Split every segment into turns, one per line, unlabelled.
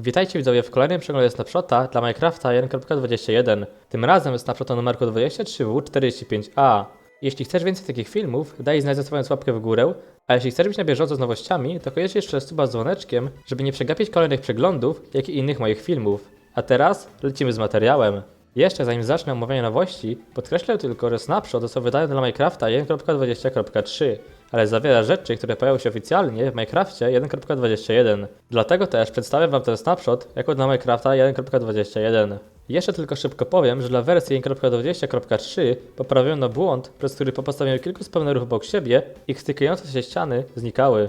Witajcie widzowie w kolejnym przeglądzie snapshota dla Minecrafta 1.21. Tym razem snapshota numerku 23W45A. Jeśli chcesz więcej takich filmów, daj znać zostawiając łapkę w górę, a jeśli chcesz być na bieżąco z nowościami, to koniecznie jeszcze suba z dzwoneczkiem, żeby nie przegapić kolejnych przeglądów, jak i innych moich filmów. A teraz lecimy z materiałem. Jeszcze zanim zacznę omawianie nowości, podkreślę tylko, że snapshot został wydany dla Minecrafta 1.20.3, ale zawiera rzeczy, które pojawią się oficjalnie w Minecrafcie 1.21. Dlatego też przedstawię Wam ten snapshot jako dla Minecrafta 1.21. Jeszcze tylko szybko powiem, że dla wersji 1.20.3 poprawiono błąd, przez który po postawieniu kilku spawnerów obok siebie, ich stykające się ściany znikały.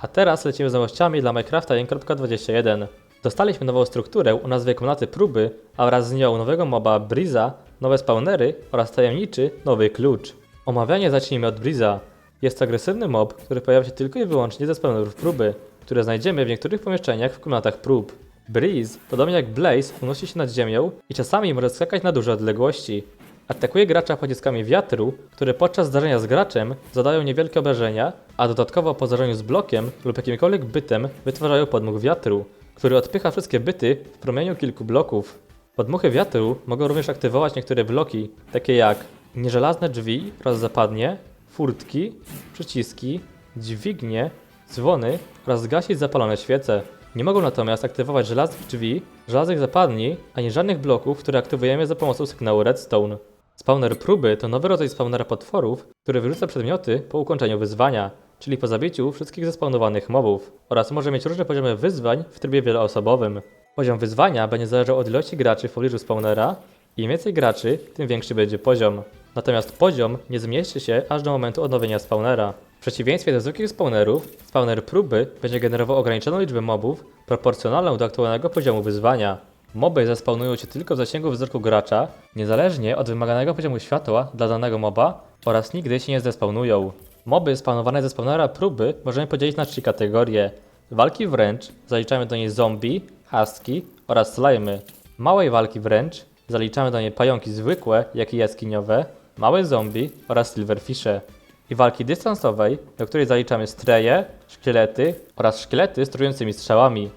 A teraz lecimy z nowościami dla Minecrafta 1.21. Dostaliśmy nową strukturę o nazwie komnaty próby, a wraz z nią nowego moba Briza, nowe spawnery oraz tajemniczy nowy klucz. Omawianie zacznijmy od Briza. Jest to agresywny mob, który pojawia się tylko i wyłącznie ze spawnerów próby, które znajdziemy w niektórych pomieszczeniach w komnatach prób. Breeze, podobnie jak Blaze, unosi się nad ziemią i czasami może skakać na duże odległości. Atakuje gracza pociskami wiatru, które podczas zdarzenia z graczem zadają niewielkie obrażenia, a dodatkowo po zdarzeniu z blokiem lub jakimkolwiek bytem wytwarzają podmuch wiatru, który odpycha wszystkie byty w promieniu kilku bloków. Podmuchy wiatru mogą również aktywować niektóre bloki, takie jak nieżelazne drzwi oraz zapadnie, furtki, przyciski, dźwignie, dzwony oraz zgasić zapalone świece. Nie mogą natomiast aktywować żelaznych drzwi, żelaznych zapadni, ani żadnych bloków, które aktywujemy za pomocą sygnału redstone. Spawner próby to nowy rodzaj spawnera potworów, który wyrzuca przedmioty po ukończeniu wyzwania, czyli po zabiciu wszystkich zespawnowanych mobów, oraz może mieć różne poziomy wyzwań w trybie wieloosobowym. Poziom wyzwania będzie zależał od ilości graczy w pobliżu spawnera im więcej graczy, tym większy będzie poziom. Natomiast poziom nie zmniejszy się aż do momentu odnowienia spawnera. W przeciwieństwie do zwykłych spawnerów, spawner próby będzie generował ograniczoną liczbę mobów proporcjonalną do aktualnego poziomu wyzwania. Moby zespawnują się tylko w zasięgu wzroku gracza, niezależnie od wymaganego poziomu światła dla danego moba oraz nigdy się nie zdespawnują. Moby spawnowane ze spawnera próby możemy podzielić na trzy kategorie. Walki wręcz, zaliczamy do niej zombie, husky oraz slimy. Małej walki wręcz, zaliczamy do niej pająki zwykłe, jak i jaskiniowe, małe zombie oraz silverfishe. I walki dystansowej, do której zaliczamy streje, szkielety oraz szkielety z trującymi strzałami.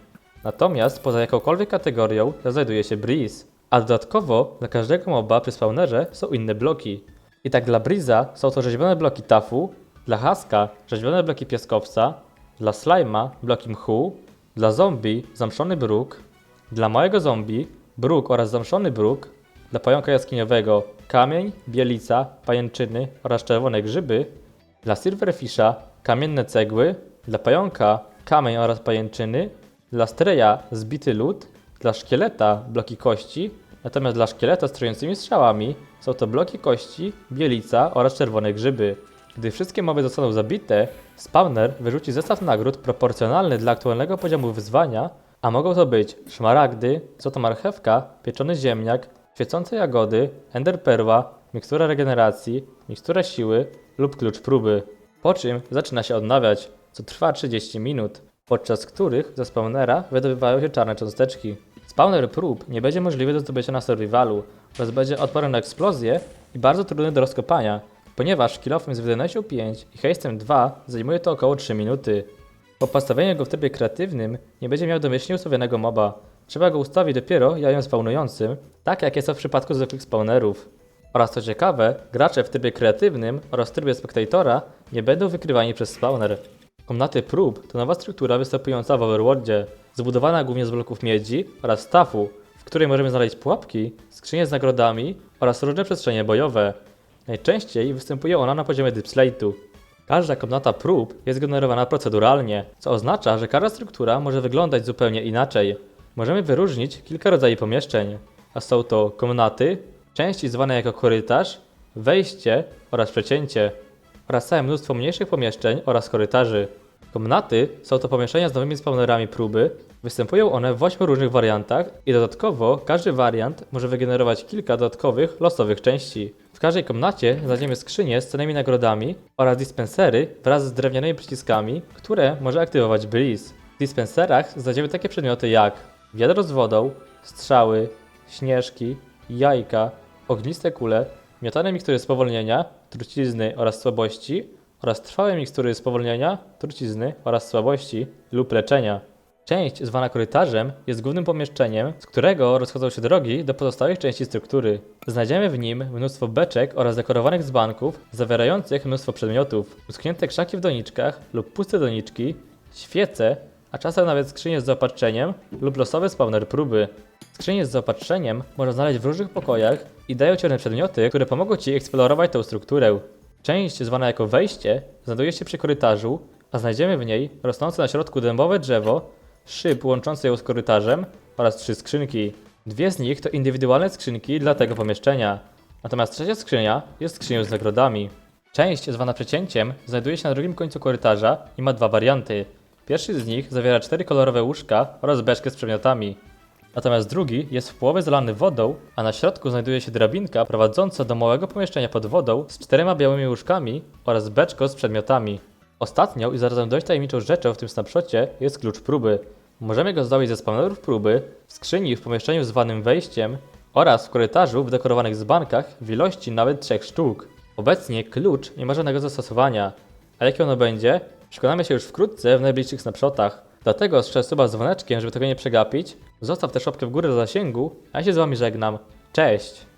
Natomiast poza jakąkolwiek kategorią znajduje się Breeze, a dodatkowo dla każdego moba przy spawnerze są inne bloki. I tak dla Breeza są to rzeźbione bloki tafu, dla Haska rzeźbione bloki piaskowca, dla Slima bloki mchu, dla zombie zamszony bruk, dla małego zombie bruk oraz zamszony bruk, dla pająka jaskiniowego kamień, bielica, pajęczyny oraz czerwone grzyby, dla silverfisha kamienne cegły, dla pająka kamień oraz pajęczyny, dla streja zbity lód, dla szkieleta bloki kości, natomiast dla szkieleta z trującymi strzałami są to bloki kości, bielica oraz czerwone grzyby. Gdy wszystkie moby zostaną zabite, spawner wyrzuci zestaw nagród proporcjonalny dla aktualnego poziomu wyzwania, a mogą to być szmaragdy, złota marchewka, pieczony ziemniak, świecące jagody, enderperła, mikstura regeneracji, mikstura siły lub klucz próby. Po czym zaczyna się odnawiać, co trwa 30 minut, podczas których ze spawnera wydobywają się czarne cząsteczki. Spawner prób nie będzie możliwy do zdobycia na survivalu oraz będzie odporny na eksplozję i bardzo trudny do rozkopania, ponieważ kilofem z wydajnością 5 i haste'em 2 zajmuje to około 3 minuty. Po postawieniu go w trybie kreatywnym nie będzie miał domyślnie ustawionego moba. Trzeba go ustawić dopiero jajem spawnującym, tak jak jest to w przypadku zwykłych spawnerów. Oraz co ciekawe, gracze w trybie kreatywnym oraz w trybie spektatora nie będą wykrywani przez spawner. Komnaty prób to nowa struktura występująca w Overworldzie, zbudowana głównie z bloków miedzi oraz stafu, w której możemy znaleźć pułapki, skrzynie z nagrodami oraz różne przestrzenie bojowe. Najczęściej występuje ona na poziomie Deepslate'u. Każda komnata prób jest generowana proceduralnie, co oznacza, że każda struktura może wyglądać zupełnie inaczej. Możemy wyróżnić kilka rodzajów pomieszczeń, a są to komnaty, części zwane jako korytarz, wejście oraz przecięcie, oraz całe mnóstwo mniejszych pomieszczeń oraz korytarzy. Komnaty są to pomieszczenia z nowymi spawnerami próby, występują one w 8 różnych wariantach i dodatkowo każdy wariant może wygenerować kilka dodatkowych, losowych części. Każdej komnacie znajdziemy skrzynie z cennymi nagrodami oraz dispensery wraz z drewnianymi przyciskami, które może aktywować Breeze. W dispenserach znajdziemy takie przedmioty jak wiadro z wodą, strzały, śnieżki, jajka, ogniste kule, miotane mikstury spowolnienia, trucizny oraz słabości oraz trwałe mikstury spowolnienia, trucizny oraz słabości lub leczenia. Część zwana korytarzem jest głównym pomieszczeniem, z którego rozchodzą się drogi do pozostałych części struktury. Znajdziemy w nim mnóstwo beczek oraz dekorowanych dzbanków zawierających mnóstwo przedmiotów, uschnięte krzaki w doniczkach lub puste doniczki, świece, a czasem nawet skrzynie z zaopatrzeniem lub losowy spawner próby. Skrzynie z zaopatrzeniem można znaleźć w różnych pokojach i dają ci one przedmioty, które pomogą ci eksplorować tę strukturę. Część zwana jako wejście znajduje się przy korytarzu, a znajdziemy w niej rosnące na środku dębowe drzewo, szyb łączący ją z korytarzem oraz trzy skrzynki. Dwie z nich to indywidualne skrzynki dla tego pomieszczenia, natomiast trzecia skrzynia jest skrzynią z nagrodami. Część zwana przecięciem znajduje się na drugim końcu korytarza i ma dwa warianty. Pierwszy z nich zawiera cztery kolorowe łóżka oraz beczkę z przedmiotami. Natomiast drugi jest w połowie zalany wodą, a na środku znajduje się drabinka prowadząca do małego pomieszczenia pod wodą z czterema białymi łóżkami oraz beczką z przedmiotami. Ostatnią i zarazem dość tajemniczą rzeczą w tym snapshocie jest klucz próby. Możemy go zdobyć ze spawnerów próby, w skrzyni w pomieszczeniu zwanym wejściem oraz w korytarzu w dekorowanych dzbankach w ilości nawet trzech sztuk. Obecnie klucz nie ma żadnego zastosowania, a jakie ono będzie, przekonamy się już wkrótce w najbliższych snapshotach. Dlatego strzel suba z dzwoneczkiem, żeby tego nie przegapić. Zostaw też łapkę w górę do zasięgu, a ja się z wami żegnam. Cześć!